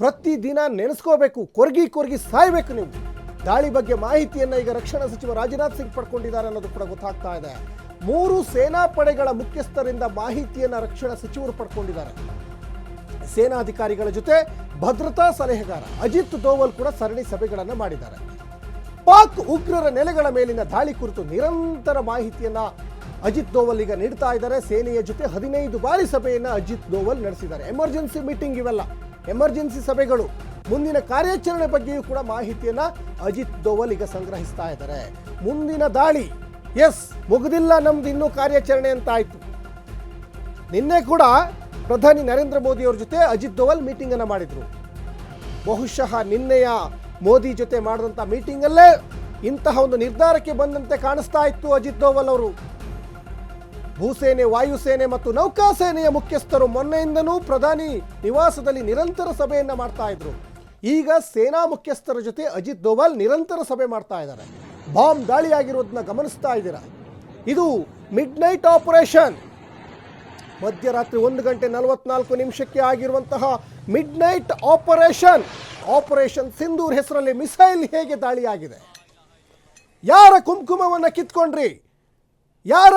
ಪ್ರತಿದಿನ ನೆನೆಸ್ಕೋಬೇಕು, ಕೊರಗಿ ಕೊರಗಿ ಸಾಯ್ಬೇಕು ನೀವು. ದಾಳಿ ಬಗ್ಗೆ ಮಾಹಿತಿಯನ್ನು ಈಗ ರಕ್ಷಣಾ ಸಚಿವ ರಾಜನಾಥ್ ಸಿಂಗ್ ಪಡ್ಕೊಂಡಿದ್ದಾರೆ ಅನ್ನೋದು ಕೂಡ ಗೊತ್ತಾಗ್ತಾ ಇದೆ. ಮೂರು ಸೇನಾ ಪಡೆಗಳ ಮುಖ್ಯಸ್ಥರಿಂದ ಮಾಹಿತಿಯನ್ನು ರಕ್ಷಣಾ ಸಚಿವರು ಪಡ್ಕೊಂಡಿದ್ದಾರೆ. ಸೇನಾಧಿಕಾರಿಗಳ ಜೊತೆ ಭದ್ರತಾ ಸಲಹೆಗಾರ ಅಜಿತ್ ದೋವಲ್ ಕೂಡ ಸರಣಿ ಸಭೆಗಳನ್ನು ಮಾಡಿದ್ದಾರೆ. ಪಾಕ್ ಉಗ್ರರ ನೆಲೆಗಳ ಮೇಲಿನ ದಾಳಿ ಕುರಿತು ನಿರಂತರ ಮಾಹಿತಿಯನ್ನ ಅಜಿತ್ ದೋವಲ್ ಈಗ ನೀಡ್ತಾ ಇದ್ದಾರೆ. ಸೇನೆಯ ಜೊತೆ ಹದಿನೈದು ಬಾರಿ ಸಭೆಯನ್ನ ಅಜಿತ್ ದೋವಲ್ ನಡೆಸಿದ್ದಾರೆ. ಎಮರ್ಜೆನ್ಸಿ ಮೀಟಿಂಗ್ ಇವೆಲ್ಲ. ಎಮರ್ಜೆನ್ಸಿ ಸಭೆಗಳು. ಮುಂದಿನ ಕಾರ್ಯಾಚರಣೆ ಬಗ್ಗೆಯೂ ಕೂಡ ಮಾಹಿತಿಯನ್ನ ಅಜಿತ್ ದೋವಲ್ ಈಗ ಸಂಗ್ರಹಿಸ್ತಾ ಇದ್ದಾರೆ. ಮುಂದಿನ ದಾಳಿ. ಎಸ್, ಮುಗಿದಿಲ್ಲ ನಮ್ದು ಇನ್ನೂ ಕಾರ್ಯಾಚರಣೆ ಅಂತ ಆಯ್ತು ನಿನ್ನೆ ಕೂಡ ಪ್ರಧಾನಿ ನರೇಂದ್ರ ಮೋದಿ ಅವ್ರ ಜೊತೆ ಅಜಿತ್ ದೋವಲ್ ಮೀಟಿಂಗ್ ಅನ್ನ ಮಾಡಿದ್ರು. ಬಹುಶಃ ನಿನ್ನೆಯ ಮೋದಿ ಜೊತೆ ಮಾಡಿದಂಥ ಮೀಟಿಂಗಲ್ಲೇ ಇಂತಹ ಒಂದು ನಿರ್ಧಾರಕ್ಕೆ ಬಂದಂತೆ ಕಾಣಿಸ್ತಾ ಇತ್ತು ಅಜಿತ್ ದೋವಲ್ ಅವರು. ಭೂಸೇನೆ, ವಾಯುಸೇನೆ ಮತ್ತು ನೌಕಾಸೇನೆಯ ಮುಖ್ಯಸ್ಥರು ಮೊನ್ನೆಯಿಂದನೂ ಪ್ರಧಾನಿ ನಿವಾಸದಲ್ಲಿ ನಿರಂತರ ಸಭೆಯನ್ನು ಮಾಡ್ತಾ ಇದ್ರು. ಈಗ ಸೇನಾ ಮುಖ್ಯಸ್ಥರ ಜೊತೆ ಅಜಿತ್ ದೋವಲ್ ನಿರಂತರ ಸಭೆ ಮಾಡ್ತಾ ಇದ್ದಾರೆ. ಬಾಂಬ್ ದಾಳಿಯಾಗಿರೋದನ್ನ ಗಮನಿಸ್ತಾ ಇದ್ದೀರಾ? ಇದು ಮಿಡ್ ನೈಟ್ ಆಪರೇಷನ್. ಮಧ್ಯರಾತ್ರಿ ಒಂದು ಗಂಟೆ ನಲವತ್ನಾಲ್ಕು ನಿಮಿಷಕ್ಕೆ ಆಗಿರುವಂತಹ midnight operation. Operation Sindoor ಹೆಸರಲ್ಲಿ ಮಿಸೈಲ್ ಹೇಗೆ ದಾಳಿಯಾಗಿದೆ? ಯಾರ ಕುಂಕುಮವನ್ನು ಕಿತ್ಕೊಂಡ್ರಿ? ಯಾರ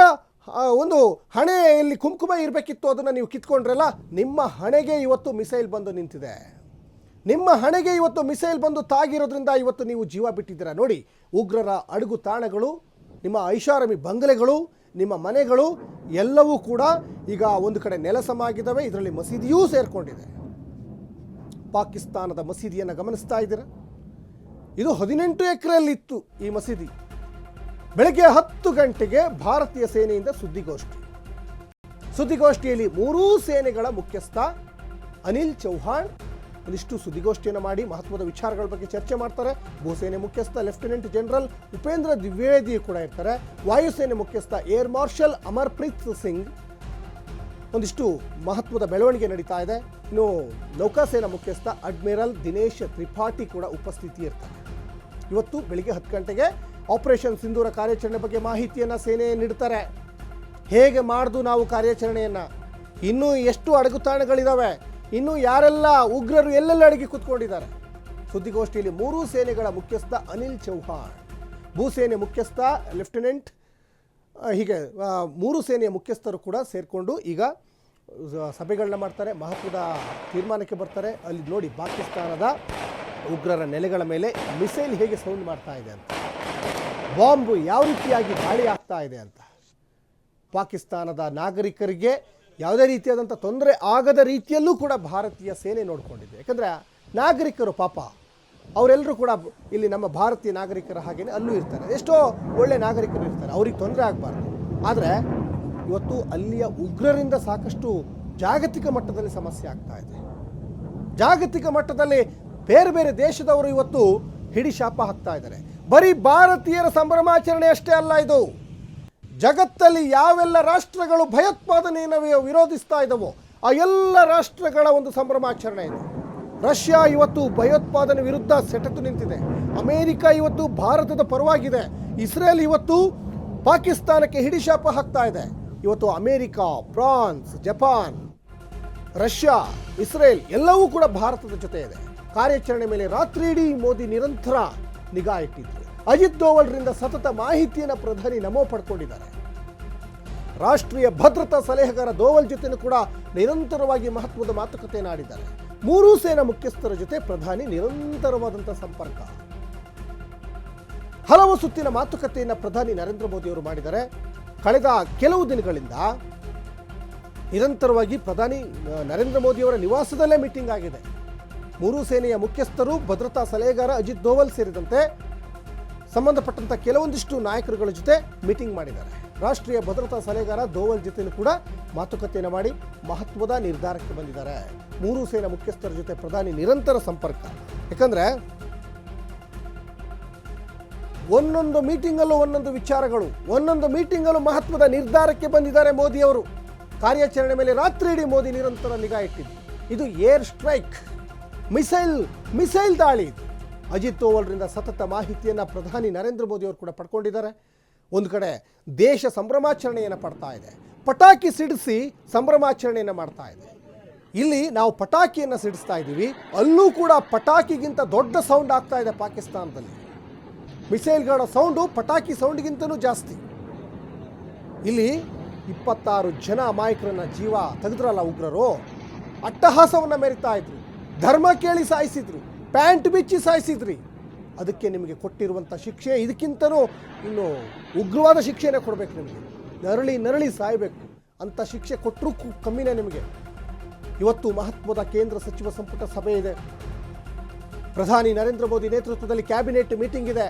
ಒಂದು ಹಣೆಯಲ್ಲಿ ಕುಂಕುಮ ಇರಬೇಕಿತ್ತು ಅದನ್ನು ನೀವು ಕಿತ್ಕೊಂಡ್ರಲ್ಲ, ನಿಮ್ಮ ಹಣೆಗೆ ಇವತ್ತು ಮಿಸೈಲ್ ಬಂದು ನಿಂತಿದೆ. ನಿಮ್ಮ ಹಣೆಗೆ ಇವತ್ತು ಮಿಸೈಲ್ ಬಂದು ತಾಗಿರೋದ್ರಿಂದ ಇವತ್ತು ನೀವು ಜೀವ ಬಿಟ್ಟಿದ್ದೀರಾ. ನೋಡಿ, ಉಗ್ರರ ಅಡುಗು ತಾಣಗಳು, ನಿಮ್ಮ ಐಷಾರಾಮಿ ಬಂಗಲೆಗಳು, ನಿಮ್ಮ ಮನೆಗಳು, ಎಲ್ಲವೂ ಕೂಡ ಈಗ ಒಂದು ಕಡೆ ನೆಲಸಮಾಗಿದ್ದಾವೆ. ಇದರಲ್ಲಿ ಮಸೀದಿಯೂ ಸೇರಿಕೊಂಡಿದೆ. ಪಾಕಿಸ್ತಾನದ ಮಸೀದಿಯನ್ನು ಗಮನಿಸ್ತಾ ಇದ್ದೀರಾ? ಇದು ಹದಿನೆಂಟು ಎಕರೆಯಲ್ಲಿತ್ತು ಈ ಮಸೀದಿ. ಬೆಳಗ್ಗೆ ಹತ್ತು ಗಂಟೆಗೆ ಭಾರತೀಯ ಸೇನೆಯಿಂದ ಸುದ್ದಿಗೋಷ್ಠಿ. ಸುದ್ದಿಗೋಷ್ಠಿಯಲ್ಲಿ ಮೂರೂ ಸೇನೆಗಳ ಮುಖ್ಯಸ್ಥ ಅನಿಲ್ ಚೌಹಾಣ್ ಒಂದಿಷ್ಟು ಸುದ್ದಿಗೋಷ್ಠಿಯನ್ನು ಮಾಡಿ ಮಹತ್ವದ ವಿಚಾರಗಳ ಬಗ್ಗೆ ಚರ್ಚೆ ಮಾಡ್ತಾರೆ. ಭೂಸೇನೆ ಮುಖ್ಯಸ್ಥ, ಲೆಫ್ಟಿನೆಂಟ್ ಜನರಲ್ ಉಪೇಂದ್ರ ದ್ವಿವೇದಿ ಕೂಡ ಇರ್ತಾರೆ. ವಾಯುಸೇನೆ ಮುಖ್ಯಸ್ಥ, ಏರ್ ಮಾರ್ಷಲ್ ಅಮರ್ಪ್ರೀತ್ ಸಿಂಗ್ ಒಂದಿಷ್ಟು ಮಹತ್ವದ ಬೆಳವಣಿಗೆ ನಡೀತಾ ಇದೆ. ಇನ್ನು ನೌಕಾಸೇನಾ ಮುಖ್ಯಸ್ಥ ಅಡ್ಮಿರಲ್ ದಿನೇಶ್ ತ್ರಿಪಾಠಿ ಕೂಡ ಉಪಸ್ಥಿತಿ ಇರ್ತಾರೆ ಇವತ್ತು ಬೆಳಿಗ್ಗೆ ಹತ್ತು ಗಂಟೆಗೆ ಆಪರೇಷನ್ ಸಿಂಧೂರ ಕಾರ್ಯಾಚರಣೆ ಬಗ್ಗೆ ಮಾಹಿತಿಯನ್ನು ಸೇನೆ ನೀಡ್ತಾರೆ ಹೇಗೆ ಮಾಡ್ದು ನಾವು ಕಾರ್ಯಾಚರಣೆಯನ್ನು? ಇನ್ನೂ ಎಷ್ಟು ಅಡಗುತಾಣಗಳಿದ್ದಾವೆ ಇನ್ನೂ ಯಾರೆಲ್ಲ ಉಗ್ರರು ಎಲ್ಲೆಲ್ಲ ಅಡಗಿ ಕೂತ್ಕೊಂಡಿದ್ದಾರೆ? ಸುದ್ದಿಗೋಷ್ಠಿಯಲ್ಲಿ ಮೂರೂ ಸೇನೆಗಳ ಮುಖ್ಯಸ್ಥ ಅನಿಲ್ ಚೌಹಾಣ್, ಭೂಸೇನೆ ಮುಖ್ಯಸ್ಥ ಲೆಫ್ಟಿನೆಂಟ್ ಹೀಗೆ ಮೂರು ಸೇನೆಯ ಮುಖ್ಯಸ್ಥರು ಕೂಡ ಸೇರಿಕೊಂಡು ಈಗ ಸಭೆಗಳನ್ನ ಮಾಡ್ತಾರೆ. ಮಹತ್ವದ ತೀರ್ಮಾನಕ್ಕೆ ಬರ್ತಾರೆ. ಅಲ್ಲಿ ನೋಡಿ ಪಾಕಿಸ್ತಾನದ ಉಗ್ರರ ನೆಲೆಗಳ ಮೇಲೆ ಮಿಸೈಲ್ ಹೇಗೆ ಸೌಂಡ್ ಮಾಡ್ತಾ ಇದೆ ಅಂತ. ಬಾಂಬ್ ಯಾವ ರೀತಿಯಾಗಿ ದಾಳಿ ಆಗ್ತಾ ಇದೆ ಅಂತ. ಪಾಕಿಸ್ತಾನದ ನಾಗರಿಕರಿಗೆ ಯಾವುದೇ ರೀತಿಯಾದಂಥ ತೊಂದರೆ ಆಗದ ರೀತಿಯಲ್ಲೂ ಕೂಡ ಭಾರತೀಯ ಸೇನೆ ನೋಡಿಕೊಂಡಿದೆ. ಯಾಕಂದರೆ ನಾಗರಿಕರು ಪಾಪ, ಅವರೆಲ್ಲರೂ ಕೂಡ ಇಲ್ಲಿ ನಮ್ಮ ಭಾರತೀಯ ನಾಗರಿಕರ ಹಾಗೇನೆ ಅಲ್ಲೂ ಇರ್ತಾರೆ. ಎಷ್ಟೋ ಒಳ್ಳೆ ನಾಗರಿಕರು ಇರ್ತಾರೆ, ಅವ್ರಿಗೆ ತೊಂದರೆ ಆಗಬಾರ್ದು. ಆದರೆ ಇವತ್ತು ಅಲ್ಲಿಯ ಉಗ್ರರಿಂದ ಸಾಕಷ್ಟು ಜಾಗತಿಕ ಮಟ್ಟದಲ್ಲಿ ಸಮಸ್ಯೆ ಆಗ್ತಾ ಇದೆ. ಜಾಗತಿಕ ಮಟ್ಟದಲ್ಲಿ ಬೇರೆ ಬೇರೆ ದೇಶದವರು ಇವತ್ತು ಹಿಡಿ ಶಾಪ ಹಾಕ್ತಾ ಇದ್ದಾರೆ. ಬರೀ ಭಾರತೀಯರ ಸಂಭ್ರಮಾಚರಣೆ ಅಷ್ಟೇ ಅಲ್ಲ ಇದು. ಜಗತ್ತಲ್ಲಿ ಯಾವೆಲ್ಲ ರಾಷ್ಟ್ರಗಳು ಭಯೋತ್ಪಾದನೆಯನ್ನು ವಿರೋಧಿಸ್ತಾ ಇದ್ದವೋ ಆ ಎಲ್ಲ ರಾಷ್ಟ್ರಗಳ ಒಂದು ಸಂಭ್ರಮಾಚರಣೆ ಇದು. ರಷ್ಯಾ ಇವತ್ತು ಭಯೋತ್ಪಾದನೆ ವಿರುದ್ಧ ಸೆಟೆತು ನಿಂತಿದೆ. ಅಮೇರಿಕ ಇವತ್ತು ಭಾರತದ ಪರವಾಗಿದೆ. ಇಸ್ರೇಲ್ ಇವತ್ತು ಪಾಕಿಸ್ತಾನಕ್ಕೆ ಹಿಡಿಶಾಪ ಹಾಕ್ತಾ ಇದೆ. ಇವತ್ತು America, France, Japan, Russia, Israel ಎಲ್ಲವೂ ಕೂಡ ಭಾರತದ ಜೊತೆ ಇದೆ ಕಾರ್ಯಾಚರಣೆ ಮೇಲೆ ರಾತ್ರಿ ಇಡೀ ಮೋದಿ ನಿರಂತರ ನಿಗಾ ಇಟ್ಟಿದ್ರು. ಅಜಿತ್ ದೋವಲ್ರಿಂದ ಸತತ ಮಾಹಿತಿಯನ್ನು ಪ್ರಧಾನಿ ನಮೋ ಪಡ್ಕೊಂಡಿದ್ದಾರೆ. ರಾಷ್ಟ್ರೀಯ ಭದ್ರತಾ ಸಲಹೆಗಾರ ದೋವಲ್ ಜೊತೆನೂ ಕೂಡ ನಿರಂತರವಾಗಿ ಮಹತ್ವದ ಮಾತುಕತೆಯನ್ನು ಆಡಿದ್ದಾರೆ ಮೂರೂ ಸೇನಾ ಮುಖ್ಯಸ್ಥರ ಜೊತೆ ಪ್ರಧಾನಿ ನಿರಂತರವಾದಂಥ ಸಂಪರ್ಕ. ಹಲವು ಸುತ್ತಿನ ಮಾತುಕತೆಯನ್ನು ಪ್ರಧಾನಿ ನರೇಂದ್ರ ಮೋದಿ ಅವರು ಮಾಡಿದ್ದಾರೆ. ಕಳೆದ ಕೆಲವು ದಿನಗಳಿಂದ ನಿರಂತರವಾಗಿ ಪ್ರಧಾನಿ ನರೇಂದ್ರ ಮೋದಿಯವರ ನಿವಾಸದಲ್ಲೇ ಮೀಟಿಂಗ್ ಆಗಿದೆ. ಮೂರೂ ಸೇನೆಯ ಮುಖ್ಯಸ್ಥರು, ಭದ್ರತಾ ಸಲಹೆಗಾರ ಅಜಿತ್ ದೋವಲ್ ಸೇರಿದಂತೆ ಸಂಬಂಧಪಟ್ಟಂತ ಕೆಲವೊಂದಿಷ್ಟು ನಾಯಕರುಗಳ ಜೊತೆ ಮೀಟಿಂಗ್ ಮಾಡಿದ್ದಾರೆ. ರಾಷ್ಟ್ರೀಯ ಭದ್ರತಾ ಸಲಹೆಗಾರ ದೋವಲ್ ಜೊತೆ ಕೂಡ ಮಾತುಕತೆಯನ್ನು ಮಾಡಿ ಮಹತ್ವದ ನಿರ್ಧಾರಕ್ಕೆ ಬಂದಿದ್ದಾರೆ. ಮೂರೂ ಸೇನಾ ಮುಖ್ಯಸ್ಥರ ಜೊತೆ ಪ್ರಧಾನಿ ನಿರಂತರ ಸಂಪರ್ಕ. ಯಾಕಂದ್ರೆ ಒಂದೊಂದು ಮೀಟಿಂಗಲ್ಲೂ ಒಂದೊಂದು ವಿಚಾರಗಳು, ಒಂದೊಂದು ಮೀಟಿಂಗಲ್ಲೂ ಮಹತ್ವದ ನಿರ್ಧಾರಕ್ಕೆ ಬಂದಿದ್ದಾರೆ ಮೋದಿಯವರು. ಕಾರ್ಯಾಚರಣೆ ಮೇಲೆ ರಾತ್ರಿ ಇಡೀ ಮೋದಿ ನಿರಂತರ ನಿಗಾ ಇಟ್ಟಿದ್ದು. ಇದು ಏರ್ ಸ್ಟ್ರೈಕ್. ಮಿಸೈಲ್ ಮಿಸೈಲ್ ದಾಳಿ. ಅಜಿತ್ ದೋವಲ್ರಿಂದ ಸತತ ಮಾಹಿತಿಯನ್ನು ಪ್ರಧಾನಿ ನರೇಂದ್ರ ಮೋದಿ ಅವರು ಕೂಡ ಪಡ್ಕೊಂಡಿದ್ದಾರೆ. ಒಂದು ಕಡೆ ದೇಶ ಸಂಭ್ರಮಾಚರಣೆಯನ್ನು ಪಡ್ತಾ ಇದೆ. ಪಟಾಕಿ ಸಿಡಿಸಿ ಸಂಭ್ರಮಾಚರಣೆಯನ್ನು ಮಾಡ್ತಾ ಇದೆ. ಇಲ್ಲಿ ನಾವು ಪಟಾಕಿಯನ್ನು ಸಿಡಿಸ್ತಾ ಇದ್ದೀವಿ. ಅಲ್ಲೂ ಕೂಡ ಪಟಾಕಿಗಿಂತ ದೊಡ್ಡ ಸೌಂಡ್ ಆಗ್ತಾ ಇದೆ ಪಾಕಿಸ್ತಾನದಲ್ಲಿ. ಮಿಸೈಲ್ಗಳ ಸೌಂಡು ಪಟಾಕಿ ಸೌಂಡ್ಗಿಂತಲೂ ಜಾಸ್ತಿ. ಇಲ್ಲಿ ಇಪ್ಪತ್ತಾರು ಜನ ಅಮಾಯಕರನ್ನ ಜೀವ ತೆಗೆದ್ರಲ್ಲ ಉಗ್ರರು? ಅಟ್ಟಹಾಸವನ್ನು ಮೆರಿತಾ ಇದ್ರು. ಧರ್ಮ ಕೇಳಿ ಸಾಯಿಸಿದ್ರಿ, ಪ್ಯಾಂಟ್ ಬಿಚ್ಚಿ ಸಾಯಿಸಿದ್ರಿ. ಅದಕ್ಕೆ ನಿಮಗೆ ಕೊಟ್ಟಿರುವಂಥ ಶಿಕ್ಷೆ ಇದಕ್ಕಿಂತಲೂ ಇನ್ನು ಉಗ್ರವಾದ ಶಿಕ್ಷೆನೇ ಕೊಡಬೇಕು ನಿಮಗೆ. ನರಳಿ ನರಳಿ ಸಾಯಬೇಕು. ಅಂಥ ಶಿಕ್ಷೆ ಕೊಟ್ಟರೂ ಕಮ್ಮಿನೇ ನಿಮಗೆ. ಇವತ್ತು ಮಹತ್ವದ ಕೇಂದ್ರ ಸಚಿವ ಸಂಪುಟ ಸಭೆ ಇದೆ. ಪ್ರಧಾನಿ ನರೇಂದ್ರ ಮೋದಿ ನೇತೃತ್ವದಲ್ಲಿ ಕ್ಯಾಬಿನೆಟ್ ಮೀಟಿಂಗ್ ಇದೆ.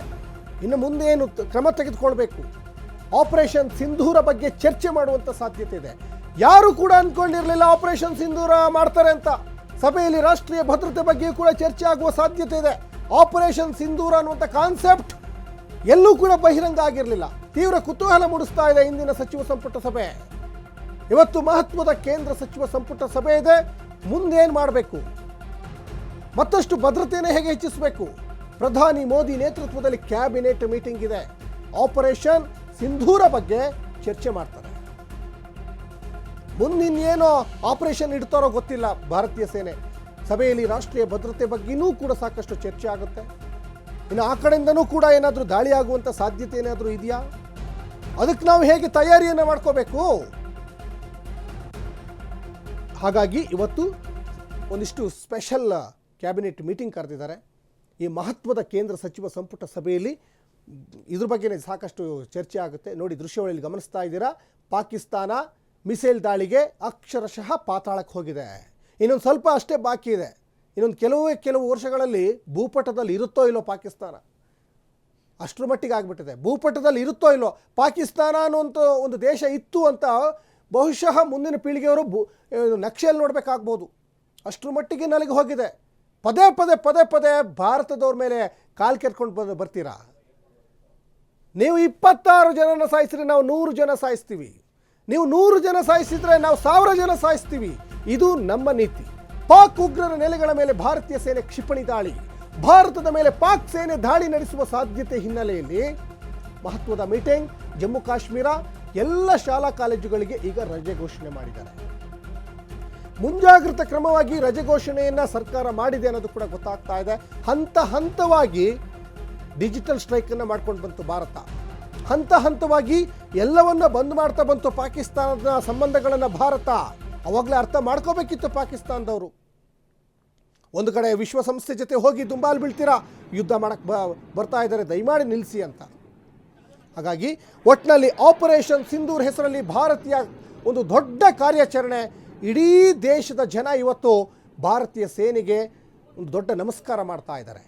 ಇನ್ನು ಮುಂದೆ ಏನು ಕ್ರಮ ತೆಗೆದುಕೊಳ್ಬೇಕು? ಆಪರೇಷನ್ ಸಿಂಧೂರ ಬಗ್ಗೆ ಚರ್ಚೆ ಮಾಡುವಂಥ ಸಾಧ್ಯತೆ ಇದೆ. ಯಾರು ಕೂಡ ಅಂದ್ಕೊಂಡಿರಲಿಲ್ಲ ಆಪರೇಷನ್ ಸಿಂಧೂರ ಮಾಡ್ತಾರೆ ಅಂತ. ಸಭೆಯಲ್ಲಿ ರಾಷ್ಟ್ರೀಯ ಭದ್ರತೆ ಬಗ್ಗೆ ಕೂಡ ಚರ್ಚೆ ಆಗುವ ಸಾಧ್ಯತೆ ಇದೆ. ಆಪರೇಷನ್ ಸಿಂಧೂರ ಅನ್ನುವಂಥ ಕಾನ್ಸೆಪ್ಟ್ ಎಲ್ಲೂ ಕೂಡ ಬಹಿರಂಗ ಆಗಿರಲಿಲ್ಲ. ತೀವ್ರ ಕುತೂಹಲ ಮೂಡಿಸ್ತಾ ಇದೆ ಇಂದಿನ ಸಚಿವ ಸಂಪುಟ ಸಭೆ. ಇವತ್ತು ಮಹತ್ವದ ಕೇಂದ್ರ ಸಚಿವ ಸಂಪುಟ ಸಭೆ ಇದೆ. ಮುಂದೇನು ಮಾಡಬೇಕು? ಮತ್ತಷ್ಟು ಭದ್ರತೆಯನ್ನು ಹೇಗೆ ಹೆಚ್ಚಿಸಬೇಕು? ಪ್ರಧಾನಿ ಮೋದಿ ನೇತೃತ್ವದಲ್ಲಿ ಕ್ಯಾಬಿನೆಟ್ ಮೀಟಿಂಗ್ ಇದೆ. ಆಪರೇಷನ್ ಸಿಂಧೂರ ಬಗ್ಗೆ ಚರ್ಚೆ ಮಾಡ್ತಾರೆ. ಮುಂದಿನ್ನೇನೋ ಆಪರೇಷನ್ ಇಡ್ತಾರೋ ಗೊತ್ತಿಲ್ಲ ಭಾರತೀಯ ಸೇನೆ. ಸಭೆಯಲ್ಲಿ ರಾಷ್ಟ್ರೀಯ ಭದ್ರತೆ ಬಗ್ಗೆನೂ ಕೂಡ ಸಾಕಷ್ಟು ಚರ್ಚೆ ಆಗುತ್ತೆ. ಇನ್ನು ಆ ಕಡೆಯಿಂದನೂ ಕೂಡ ಏನಾದರೂ ದಾಳಿ ಆಗುವಂಥ ಸಾಧ್ಯತೆ ಏನಾದರೂ ಇದೆಯಾ? ಅದಕ್ಕೆ ನಾವು ಹೇಗೆ ತಯಾರಿಯನ್ನು ಮಾಡ್ಕೋಬೇಕು? ಹಾಗಾಗಿ ಇವತ್ತು ಒಂದಿಷ್ಟು ಸ್ಪೆಷಲ್ ಕ್ಯಾಬಿನೆಟ್ ಮೀಟಿಂಗ್ ಕರೆದಿದ್ದಾರೆ. ಈ ಮಹತ್ವದ ಕೇಂದ್ರ ಸಚಿವ ಸಂಪುಟ ಸಭೆಯಲ್ಲಿ ಇದ್ರ ಬಗ್ಗೆನೇ ಸಾಕಷ್ಟು ಚರ್ಚೆ ಆಗುತ್ತೆ. ನೋಡಿ ದೃಶ್ಯಾವಳಿಯಲ್ಲಿ ಗಮನಿಸ್ತಾ ಇದ್ದೀರಾ? ಪಾಕಿಸ್ತಾನ ಮಿಸೈಲ್ ದಾಳಿಗೆ ಅಕ್ಷರಶಃ ಪಾತಾಳಕ್ಕೆ ಹೋಗಿದೆ. ಇನ್ನೊಂದು ಸ್ವಲ್ಪ ಅಷ್ಟೇ ಬಾಕಿ ಇದೆ. ಇನ್ನೊಂದು ಕೆಲವೇ ಕೆಲವು ವರ್ಷಗಳಲ್ಲಿ ಭೂಪಟದಲ್ಲಿ ಇರುತ್ತೋ ಇಲ್ಲೋ ಪಾಕಿಸ್ತಾನ. ಅಷ್ಟರ ಮಟ್ಟಿಗೆ ಆಗಿಬಿಟ್ಟಿದೆ. ಭೂಪಟದಲ್ಲಿ ಇರುತ್ತೋ ಇಲ್ಲೋ ಪಾಕಿಸ್ತಾನ ಅನ್ನುವಂಥ ಒಂದು ದೇಶ ಇತ್ತು ಅಂತ ಬಹುಶಃ ಮುಂದಿನ ಪೀಳಿಗೆಯವರು ಬು ನಕ್ಷೆಯಲ್ಲಿ ನೋಡಬೇಕಾಗ್ಬೋದು. ಅಷ್ಟರ ಮಟ್ಟಿಗೆ ನನಗೆ ಹೋಗಿದೆ. ಪದೇ ಪದೇ ಪದೇ ಪದೇ ಭಾರತದವ್ರ ಮೇಲೆ ಕಾಲು ಕೆರ್ಕೊಂಡು ಬಂದು ಬರ್ತೀರಾ? ನೀವು ಇಪ್ಪತ್ತಾರು ಜನನ ಸಾಯಿಸ್ರಿ, ನಾವು ನೂರು ಜನ ಸಾಯಿಸ್ತೀವಿ. ನೀವು ನೂರು ಜನ ಸಾಯಿಸಿದ್ರೆ ನಾವು ಸಾವಿರ ಜನ ಸಾಯಿಸ್ತೀವಿ. ಇದು ನಮ್ಮ ನೀತಿ. ಪಾಕ್ ಉಗ್ರರ ನೆಲೆಗಳ ಮೇಲೆ ಭಾರತೀಯ ಸೇನೆ ಕ್ಷಿಪಣಿ ದಾಳಿ. ಭಾರತದ ಮೇಲೆ ಪಾಕ್ ಸೇನೆ ದಾಳಿ ನಡೆಸುವ ಸಾಧ್ಯತೆ ಹಿನ್ನೆಲೆಯಲ್ಲಿ ಮಹತ್ವದ ಮೀಟಿಂಗ್, ಜಮ್ಮು ಕಾಶ್ಮೀರ ಎಲ್ಲ ಶಾಲಾ ಕಾಲೇಜುಗಳಿಗೆ ಈಗ ರಜೆ ಘೋಷಣೆ ಮಾಡಿದ್ದಾರೆ. ಮುಂಜಾಗ್ರತಾ ಕ್ರಮವಾಗಿ ರಜೆ ಘೋಷಣೆಯನ್ನ ಸರ್ಕಾರ ಮಾಡಿದೆ ಅನ್ನೋದು ಕೂಡ ಗೊತ್ತಾಗ್ತಾ ಇದೆ. ಹಂತ ಹಂತವಾಗಿ ಡಿಜಿಟಲ್ ಸ್ಟ್ರೈಕ್ ಅನ್ನ ಮಾಡ್ಕೊಂಡು ಬಂತು ಭಾರತ. ಹಂತ ಹಂತವಾಗಿ ಎಲ್ಲವನ್ನ ಬಂದ್ ಮಾಡ್ತಾ ಬಂತು ಪಾಕಿಸ್ತಾನದ ಸಂಬಂಧಗಳನ್ನು ಭಾರತ. ಅವಾಗಲೇ ಅರ್ಥ ಮಾಡ್ಕೋಬೇಕಿತ್ತು ಪಾಕಿಸ್ತಾನದವರು. ಒಂದು ಕಡೆ ವಿಶ್ವಸಂಸ್ಥೆ ಜೊತೆ ಹೋಗಿ ದುಂಬಾಲ್ ಬೀಳ್ತೀರಾ? ಯುದ್ಧ ಮಾಡಕ್ಕೆ ಬರ್ತಾ ಇದ್ದಾರೆ, ದಯಮಾಡಿ ನಿಲ್ಲಿಸಿ ಅಂತ. ಹಾಗಾಗಿ ಒಟ್ಟಿನಲ್ಲಿ ಆಪರೇಷನ್ ಸಿಂಧೂರ್ ಹೆಸರಲ್ಲಿ ಭಾರತೀಯ ಒಂದು ದೊಡ್ಡ ಕಾರ್ಯಾಚರಣೆ. ಇಡೀ ದೇಶದ ಜನ ಇವತ್ತು ಭಾರತೀಯ ಸೇನೆಗೆ ಒಂದು ದೊಡ್ಡ ನಮಸ್ಕಾರ ಮಾಡ್ತಾ ಇದ್ದಾರೆ.